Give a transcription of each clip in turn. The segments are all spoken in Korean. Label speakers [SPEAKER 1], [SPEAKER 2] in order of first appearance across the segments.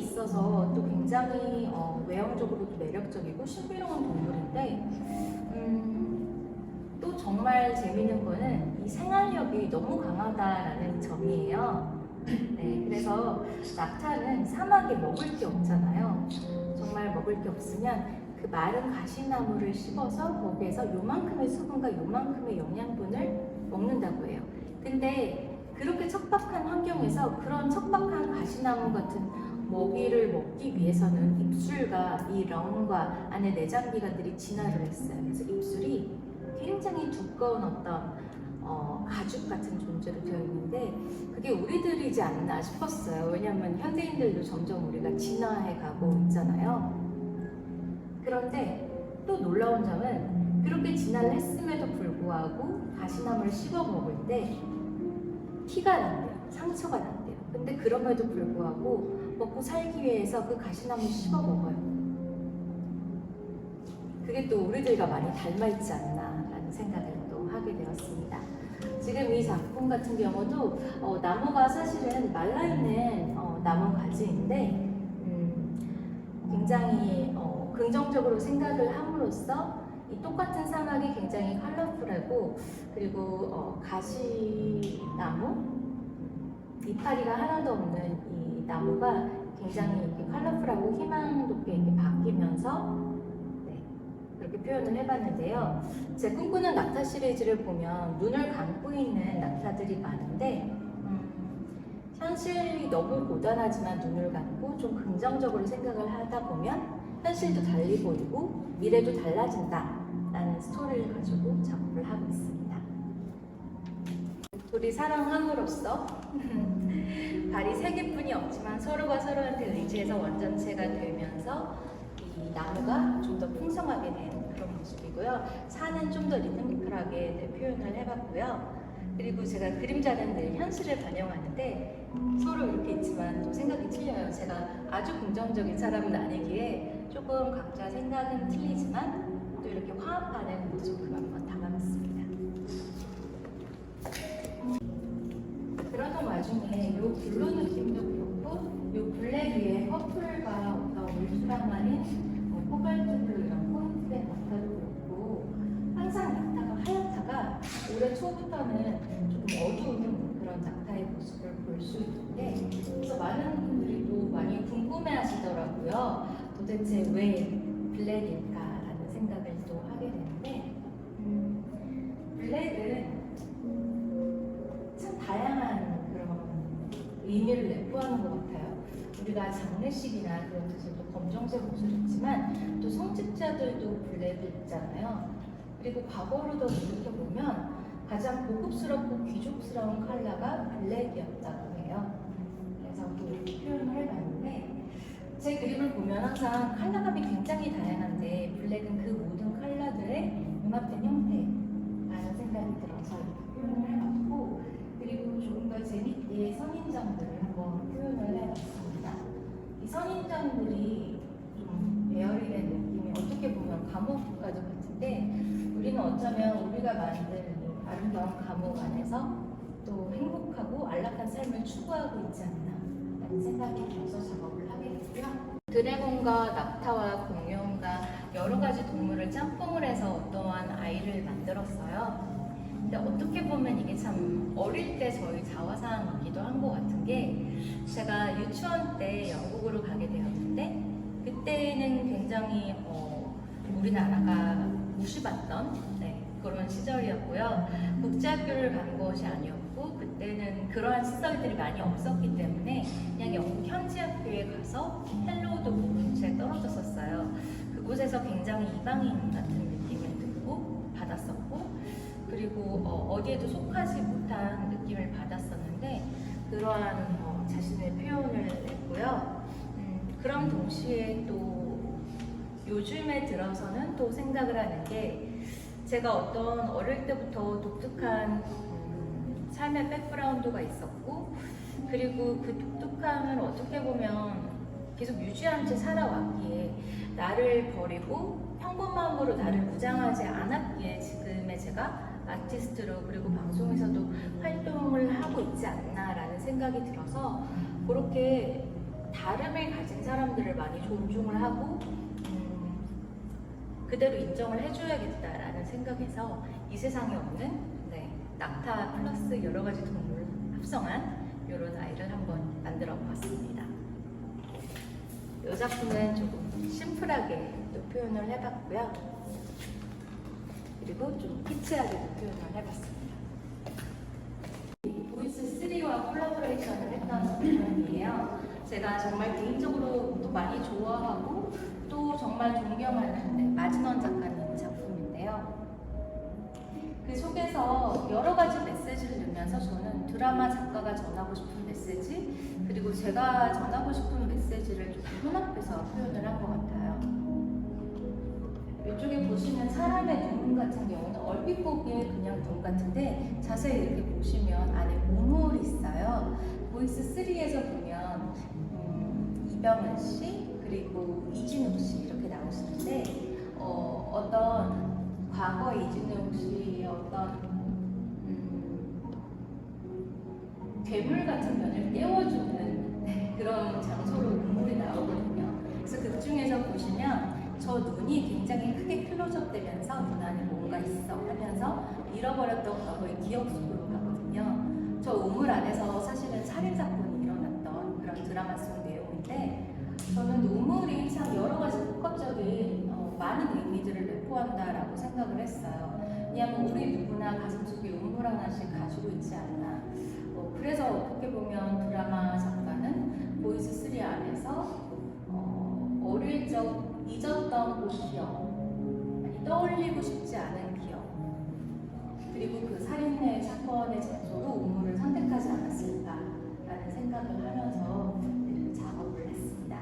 [SPEAKER 1] 있어서 또 굉장히 어, 외형적으로도 매력적이고 신비로운 동물인데 음, 또 정말 재밌는 거는 이 생활력이 너무 강하다라는 점이에요. 네, 그래서 낙타는 사막에 먹을 게 없잖아요. 정말 먹을 게 없으면 그 마른 가시나무를 씹어서 거기에서 요만큼의 수분과 요만큼의 영양분을 먹는다고 해요. 근데 그렇게 척박한 환경에서 그런 척박한 가시나무 같은 먹이를 먹기 위해서는 입술과 이 런과 안에 내장기관들이 진화를 했어요. 그래서 입술이 굉장히 두꺼운 어떤 어, 가죽 같은 존재로 되어 있는데 그게 우리들이지 않나 싶었어요. 왜냐하면 현대인들도 점점 우리가 진화해 가고 있잖아요. 그런데 또 놀라운 점은 그렇게 진화를 했음에도 불구하고 가시나무를 씹어 먹을 때 티가 난대요. 상처가 난대요. 근데 그럼에도 불구하고 먹고 살기 위해서 그 가시나무를 씹어 먹어요. 그게 또 우리들과 많이 닮아 있지 않나라는 생각을 또 하게 되었습니다. 지금 이 작품 같은 경우도 어, 나무가 사실은 말라있는 어, 나무 가지인데 음, 굉장히 어, 긍정적으로 생각을 함으로써 이 똑같은 사막이 굉장히 컬러풀하고 그리고 어, 가시나무 이파리가 하나도 없는 이 나무가 굉장히 이렇게 컬러풀하고 희망 돋게 이렇게 바뀌면서 네, 그렇게 표현을 해봤는데요. 제 꿈꾸는 낙타 시리즈를 보면 눈을 감고 있는 낙타들이 많은데 음, 현실이 너무 고단하지만 눈을 감고 좀 긍정적으로 생각을 하다 보면 현실도 달리 보이고 미래도 달라진다라는 스토리를 가지고 작업을 하고 있습니다. 둘이 사랑함으로써 발이 세 개뿐이 없지만 서로가 서로한테 의지해서 원전체가 되면서 이 나무가 좀 더 풍성하게 된 그런 모습이고요. 산은 좀 더 리드미컬하게 네, 표현을 해봤고요. 그리고 제가 그림자는 늘 현실을 반영하는데 서로 이렇게 있지만 또 생각이 틀려요. 제가 아주 긍정적인 사람은 아니기에 조금 각자 생각은 틀리지만 또 이렇게 화합하는 모습을 한번 담아봤습니다. 와중에 요 블루 느낌도 그렇고 요 블랙 위에 퍼플과 어떤 울트라 마린 뭐 코발트 블루 이런 포인트의 낙타도 그렇고 항상 낙타가 하얗다가 올해 초부터는 조금 어두운 그런 낙타의 모습을 볼 수 있는데 그래서 많은 분들이 또 많이 궁금해 하시더라고요. 도대체 왜 블랙일까라는 생각을 또 하게 되는데 내포하는 것 같아요. 우리가 장례식이나 그런 데서 또 검정색 옷을 입지만 또 성직자들도 블랙을 입잖아요. 그리고 과거로도 돌이켜보면 가장 고급스럽고 귀족스러운 컬러가 블랙이었다고 해요. 그래서 또 이렇게 표현을 해봤는데 제 그림을 보면 항상 컬러감이 굉장히 다양한데 블랙은 그 모든 컬러들의 융합된 형태라는 생각이 들어서 이렇게 표현을 해봤고 그리고 조금 더 재밌게 선인장들을 한번 표현을 해봤습니다. 이 선인장들이 좀 에어리된 느낌이 어떻게 보면 감옥 가족 같은데 우리는 어쩌면 우리가 만든 이 아름다운 감옥 안에서 또 행복하고 안락한 삶을 추구하고 있지 않나 라는 생각이 들어서 작업을 하게 됐고요. 드래곤과 낙타와 공룡과 여러 가지 동물을 짬뽕을 해서 어떠한 아이를 만들었어요. 근데 어떻게 보면 이게 참 어릴 때 저희 자화상이기도 한 것 같은 게 제가 유치원 때 영국으로 가게 되었는데 그때는 굉장히 어, 우리나라가 무시받던 네, 그런 시절이었고요. 국제학교를 간 것이 아니었고 그때는 그러한 시설들이 많이 없었기 때문에 그냥 영국 현지 학교에 가서 헬로우도 모른 채 떨어졌었어요. 그곳에서 굉장히 이방인 같은 느낌을 듣고 받았었고 그리고 어, 디에도 속하지 못한 느낌을 받았었는데 그러한 어, 자신의 표현을 했고요. 음, 그런 동시에 또 요즘에 들어서는 또 생각을 하는 게 제가 어떤 어릴 때부터 독특한 음, 삶의 백그라운드가 있었고 그리고 그 독특함을 어떻게 보면 계속 유지한 채 살아왔기에 나를 버리고 평범함으로 나를 무장하지 않았기에 지금의 제가 아티스트로 그리고 방송에서도 활동을 하고 있지 않나라는 생각이 들어서 그렇게 다름을 가진 사람들을 많이 존중을 하고 음, 그대로 인정을 해줘야겠다라는 생각에서 이 세상에 없는 네, 낙타 플러스 여러 가지 동물 합성한 이런 아이를 한번 만들어 봤습니다. 이 작품은 조금 심플하게 또 표현을 해봤고요. 그리고 좀 키치하게도 표현을 해봤습니다. 보이스 3와 콜라보레이션을 했던 작품이에요. 제가 정말 개인적으로 또 많이 좋아하고 또 정말 존경하는 네, 마진원 작가님 작품인데요. 그 속에서 여러 가지 메시지를 넣으면서 저는 드라마 작가가 전하고 싶은 메시지 그리고 제가 전하고 싶은 메시지를 좀 혼합해서 표현을 한 것 같아요. 이쪽에 보시면 사람의 눈 같은 경우는 얼핏 보기에 그냥 눈 같은데 자세히 이렇게 보시면 안에 우물이 있어요. 보이스 3에서 보면 음, 이병헌 씨 그리고 이진욱 씨 이렇게 나오시는데 어, 어떤 과거 이진욱 씨의 어떤 음, 괴물 같은 면을 떼워주는 네, 그런 장소로 우물이 나오거든요. 그래서 극 중에서 보시면 저 눈이 굉장히 크게 클로즈업 되면서 눈 안에 뭔가 있어 하면서 잃어버렸던 과거의 기억 속으로 가거든요. 저 우물 안에서 사실은 살인사건이 일어났던 그런 드라마 속 내용인데 저는 우물이 참 여러 가지 복합적인 어, 많은 의미들을 내포한다라고 생각을 했어요. 왜냐하면 우리 누구나 가슴속에 우물 하나씩 가지고 있지 않나. 어, 그래서 어떻게 보면 드라마 작가는 보이스 3 안에서 어, 어릴 적 잊었던 그 기억, 아니 떠올리고 싶지 않은 기억, 그리고 그 살인의 사건의 장소로 우물을 선택하지 않았을까라는 생각을 하면서 작업을 했습니다.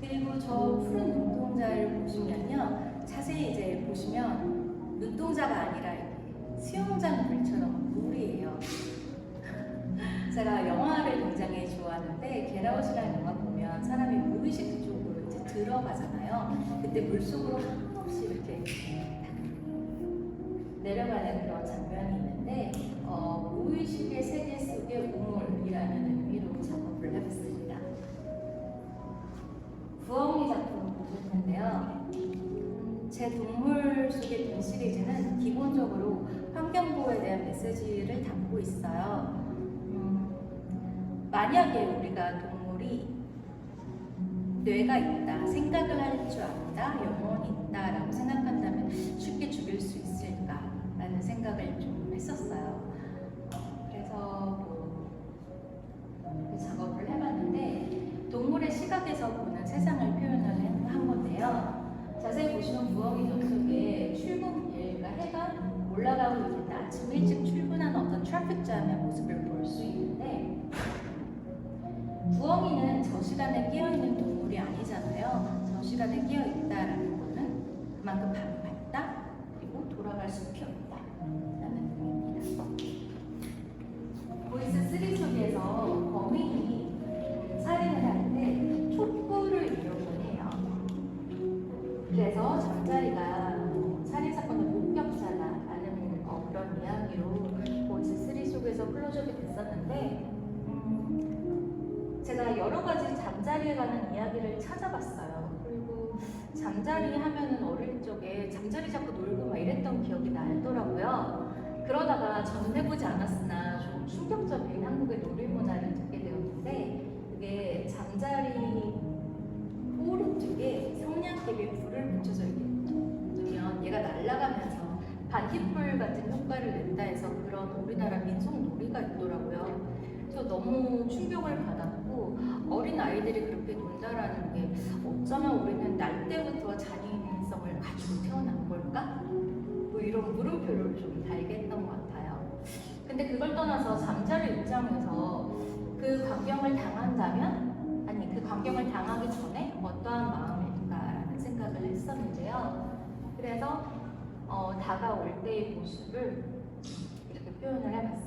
[SPEAKER 1] 그리고 저 푸른 눈동자를 보시면요, 자세히 이제 보시면 눈동자가 아니라 수영장 물처럼 물이에요. 제가 영화를 굉장히 좋아하는데 게라웃이라는 영화 보면 사람이 무의식 쪽으로 이제 들어가잖아요. 그때 물속으로 한없이 이렇게 내려가는 그런 장면이 있는데 어, 무의식의 세계 속의 우물이라는 의미로 작업을 해봤습니다. 부엉이 작품 보실 텐데요. 음, 제 동물 속의 돈 시리즈는 기본적으로 환경보호에 대한 메시지를 담고 있어요. 음, 만약에 우리가 동물이 뇌가 있다, 생각을 할 줄 안다, 영혼이 있다라고 생각한다면 쉽게 죽일 수 있을까라는 생각을 좀 했었어요. 어, 그래서 그 작업을 해봤는데 동물의 시각에서 보는 세상을 표현을 한 건데요. 자세히 보시면 부엉이 출근길, 그러니까 해가 올라가고 있는데 아침 일찍 출근하는 어떤 트래픽 잠의 모습을 볼 수 있는데 부엉이는 저 시간에 깨어있는 동물 잠자리 하면은 어릴 적에 잠자리 잡고 놀고 막 이랬던 기억이 나더라고요. 그러다가 저는 해보지 않았으나 좀 충격적인 한국의 놀이 문화를 듣게 되었는데 그게 잠자리 오른쪽에 성냥개비에 불을 붙여서 이렇게 놓으면 얘가 날아가면서 반딧불 같은 효과를 낸다 해서 그런 우리나라 민속 놀이가 있더라고요. 그래서 너무 충격을 받았고 어린 아이들이 그렇게 논다라는 게 어쩌면 우리는 날 때부터 잔인성을 가지고 태어난 걸까? 뭐 이런 물음표를 좀 달게 했던 것 같아요. 근데 그걸 떠나서 잠자리 입장에서 그 광경을 당한다면 아니 그 광경을 당하기 전에 어떠한 마음일까라는 생각을 했었는데요. 그래서 어, 다가올 때의 모습을 이렇게 표현을 해봤습니다.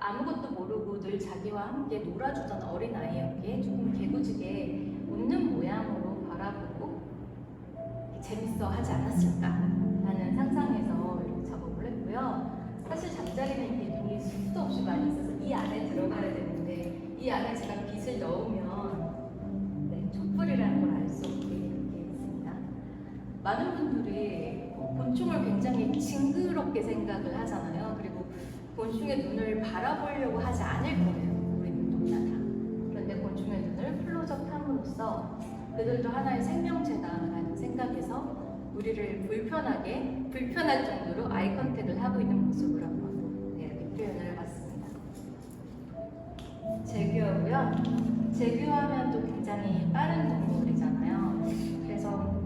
[SPEAKER 1] 아무것도 모르고 늘 자기와 함께 놀아주던 어린아이에게 조금 개구지게 웃는 모양으로 바라보고 재밌어 하지 않았을까 라는 상상에서 작업을 했고요. 사실 잠자리는 이게 돈이 수도 없이 많이 있어서 이 안에 들어가야 되는데 이 안에 제가 빛을 넣으면 네, 촛불이라는 걸 알 수 없게 이렇게 있습니다. 많은 분들이 어, 곤충을 굉장히 징그럽게 생각을 하잖아요. 곤충의 눈을 바라보려고 하지 않을 거예요. 우리 누구나 다. 그런데 곤충의 눈을 클로즈업함으로써 그들도 하나의 생명체다라는 생각에서 우리를 불편하게 불편할 정도로 아이 컨택을 하고 있는 모습을 한번 네, 이렇게 표현을 해봤습니다. 제규어고요. 제규어하면 또 굉장히 빠른 동물이잖아요. 그래서 음,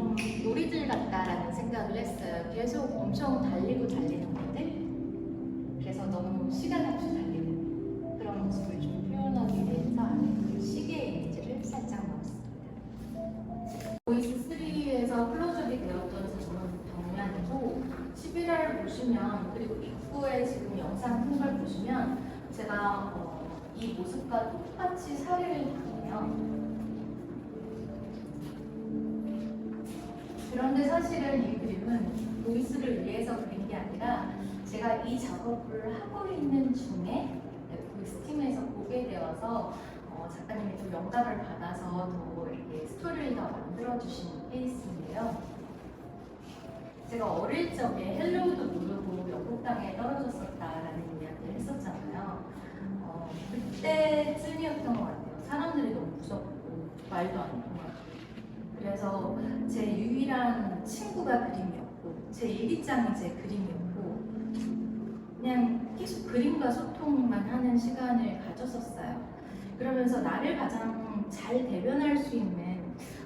[SPEAKER 1] 좀 놀이들 같다라는 생각을 했어요. 계속 엄청 달리고 달리는 것들. 그래서 너무 시간 없이 달리는 그런 모습을 좀 표현하기 위해서 그 시계 이미지를 살짝 넣었습니다. 보이스 3에서 클로즈업이 되었던 장면이고 11화를 보시면 그리고 입구에 지금 영상 큰 걸 보시면 제가 어, 이 모습과 똑같이 사례를 당해요. 그런데 사실은 이 그림은 보이스를 위해서 그린 게 아니라 제가 이 작업을 하고 있는 중에 보이스 팀에서 보게 되어서 어, 작가님이 좀 영감을 받아서 더 이렇게 스토리를 더 만들어 주신 케이스인데요. 제가 어릴 적에 헬로우도 모르고 영국 땅에 떨어졌었다라는 이야기를 했었잖아요. 어, 그때쯤이었던 것 같아요. 사람들이 너무 무섭고 말도 안 통하고. 그래서 제 유일한 친구가 그림이었고 제 일기장이 제 그림이었고 그냥 계속 그림과 소통만 하는 시간을 가졌었어요. 그러면서 나를 가장 잘 대변할 수 있는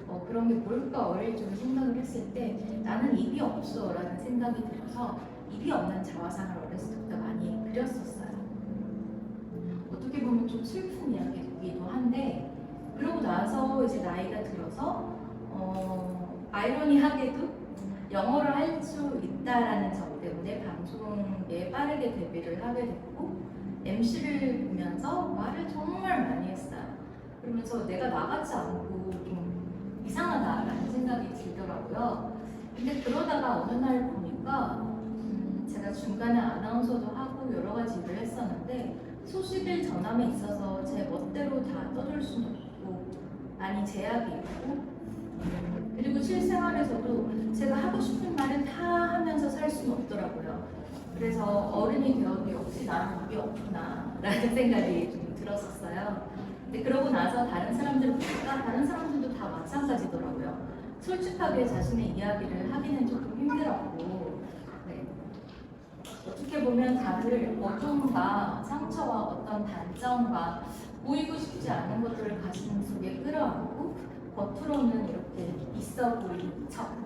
[SPEAKER 1] 어, 그런 게 뭘까 어릴 적에 생각을 했을 때 나는 입이 없어 라는 생각이 들어서 입이 없는 자화상을 어렸을 때부터 많이 그렸었어요. 어떻게 보면 좀 슬픈 이야기이기도 한데 그러고 나서 이제 나이가 들어서 어, 아이러니하게도 영어를 할 수 있다라는 점 때문에 방송에 빠르게 데뷔를 하게 됐고 MC를 보면서 말을 정말 많이 했어요. 그러면서 내가 나가지 않고 좀 이상하다라는 생각이 들더라고요. 근데 그러다가 어느 날 보니까 음, 제가 중간에 아나운서도 하고 여러 가지 일을 했었는데 소식을 전함에 있어서 제 멋대로 다 떠들 수는 없고 많이 제약이 있고 음, 그리고 실생활에서도 제가 하고 싶은 말을 다 하면서 살 수는 없더라고요. 그래서 어른이 되어도 역시 나는 답이 없구나 라는 생각이 좀 들었었어요. 근데 그러고 나서 다른 사람들 보니까 다른 사람들도 다 마찬가지더라고요. 솔직하게 자신의 이야기를 하기는 조금 힘들었고 네. 어떻게 보면 다들 어둠과 상처와 어떤 단점과 보이고 싶지 않은 것들을 가슴 속에 끌어안고 겉으로는 이렇게 있어 보이는 척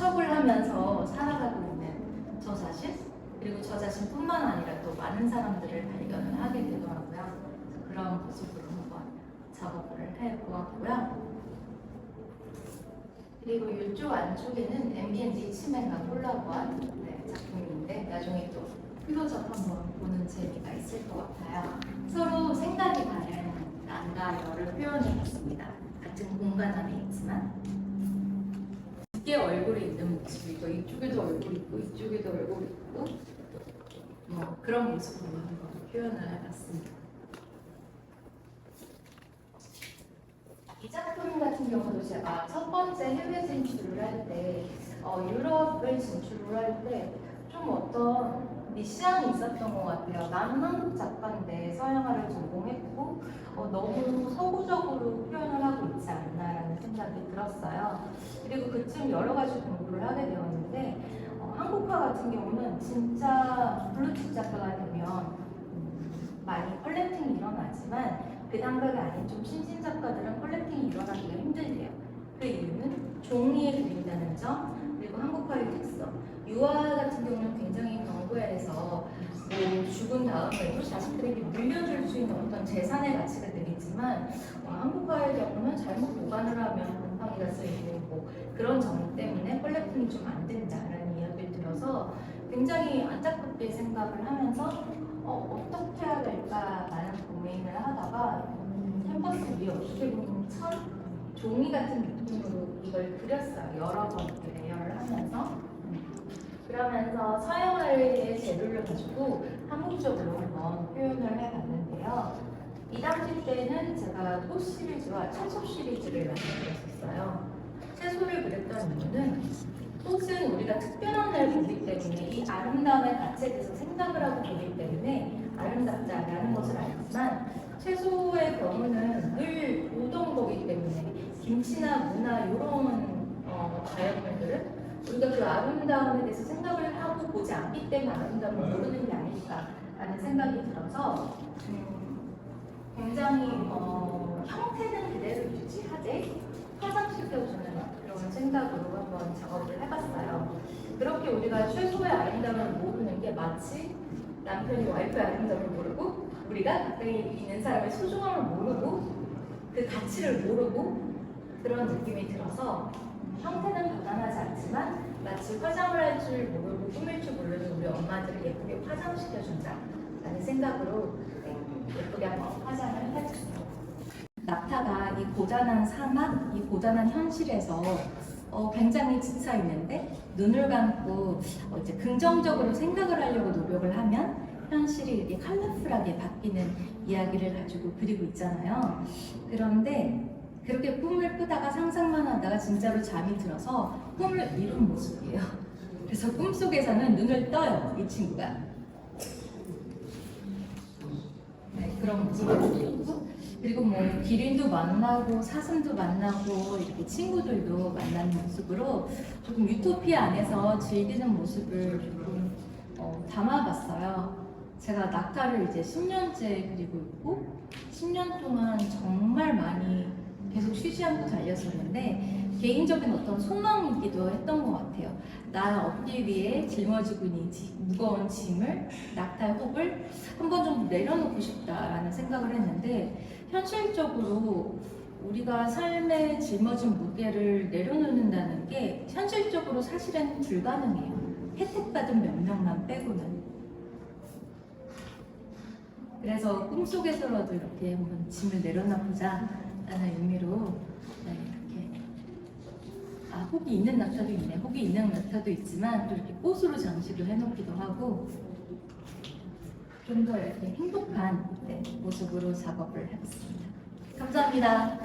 [SPEAKER 1] 척을 하면서 살아가고 있는 저 자신 그리고 저 자신뿐만 아니라 또 많은 사람들을 발견을 하게 되더라고요. 그런 모습으로 한번 작업을 해보았고요. 그리고 이쪽 안쪽에는 MBND 치매가 콜라보한 네, 작품인데 나중에 또 클로즈업 한번 보는 재미가 있을 것 같아요. 서로 생각이 다른 난과 여를 표현해봤습니다. 같은 공간 안에 있지만 두개 얼굴이 있는 모습이 고 이쪽에도 얼굴 있고 이쪽에도 얼굴 있고 뭐 그런 모습으로 한번 표현을 해봤습니다. 이 작품 같은 경우도 제가 첫 번째 해외 진출을 할 때, 어, 유럽을 진출을 할 때 좀 어떤 미션이 있었던 것 같아요. 나는 한국 작가인데 서양화를 전공했고 어, 너무 서구적으로 표현을 하고 있지 않나라는 생각이 들었어요. 그리고 그쯤 여러 가지 공부를 하게 되었는데 어, 한국화 같은 경우는 진짜 블루투스 작가가 되면 음, 많이 컬렉팅이 일어나지만 그 단계가 아닌 좀 신진 작가들은 컬렉팅이 일어나기가 힘들대요. 그 이유는 종이에 그린다는 점, 그리고 한국화의 특성. 유화 같은 경우는 굉장히 경고해서 뭐 죽은 다음에도 자식들에게 물려줄 수 있는 어떤 재산의 가치가 되겠지만 어, 한국화의 경우는 잘못 보관을 하면 곰팡이가 쓰이고 뭐 그런 점 때문에 컬렉팅이 좀 안 된다라는 이야기를 들어서 굉장히 안타깝게 생각을 하면서 어, 어떻게 해야 될까 많은 고민을 하다가 음, 캔버스 위에 어떻게 보면 천 종이 같은 느낌으로 이걸 그렸어요. 여러 번 레이어를 하면서 그러면서 서양화의 재료를 가지고 한국적으로 한번 표현을 해봤는데요. 이 당시 때는 제가 꽃 시리즈와 채소 시리즈를 만들었었어요. 채소를 그렸던 이유는 꽃은 우리가 특별한 날 보기 때문에 이 아름다움의 가치에 대해서 생각을 하고 보기 때문에 아름답다라는 것을 알지만 채소의 경우는 늘 보던 거기 때문에 김치나 무나 이런 어, 자연물들은 우리가 그 아름다움에 대해서 생각을 하고 보지 않기 때문에 아름다움을 모르는 게 아닐까라는 생각이 들어서 음, 굉장히 어, 형태는 그대로 유지하되 화장시켜주는 그런 생각으로 한번 작업을 해봤어요. 그렇게 우리가 최소의 아름다움을 모르는 게 마치 남편이 와이프의 아름다움을 모르고 우리가 가까이 있는 사람의 소중함을 모르고 그 가치를 모르고 그런 느낌이 들어서 형태는 부단하지 않지만 마치 화장을 할 줄 모르고 꾸밀 줄 모르는 우리 엄마들을 예쁘게 화장시켜준다 라는 생각으로 네, 예쁘게 한번 화장을 해줬습니다. 낙타가 이 고단한 사막, 이 고단한 현실에서 어, 굉장히 지쳐 있는데 눈을 감고 어, 이제 긍정적으로 생각을 하려고 노력을 하면 현실이 이렇게 컬러풀하게 바뀌는 이야기를 가지고 그리고 있잖아요. 그런데 그렇게 꿈을 꾸다가 상상만 하다가 진짜로 잠이 들어서 꿈을 이룬 모습이에요. 그래서 꿈속에서는 눈을 떠요, 이 친구가. 네, 그런 모습을 보이고 그리고 뭐 기린도 만나고 사슴도 만나고 이렇게 친구들도 만나는 모습으로 조금 유토피아 안에서 즐기는 모습을 조금 어, 담아봤어요. 제가 낙타를 이제 10년째 그리고 있고 10년 동안 정말 많이 계속 쉬지 않고 달렸었는데 개인적인 어떤 소망이기도 했던 것 같아요. 나 어깨 위에 짊어지고 있는 지- 무거운 짐을 낙타의 혹을 한번 정도 내려놓고 싶다라는 생각을 했는데 현실적으로 우리가 삶에 짊어진 무게를 내려놓는다는 게 현실적으로 사실은 불가능해요. 혜택받은 몇 명만 빼고는. 그래서 꿈속에서라도 이렇게 한번 짐을 내려놔 보자 라는 의미로 네, 이렇게 아 혹이 있는 낙타도 있네. 혹이 있는 낙타도 있지만 또 이렇게 꽃으로 장식을 해놓기도 하고 좀 더 이렇게 행복한 네, 모습으로 작업을 해봤습니다. 감사합니다.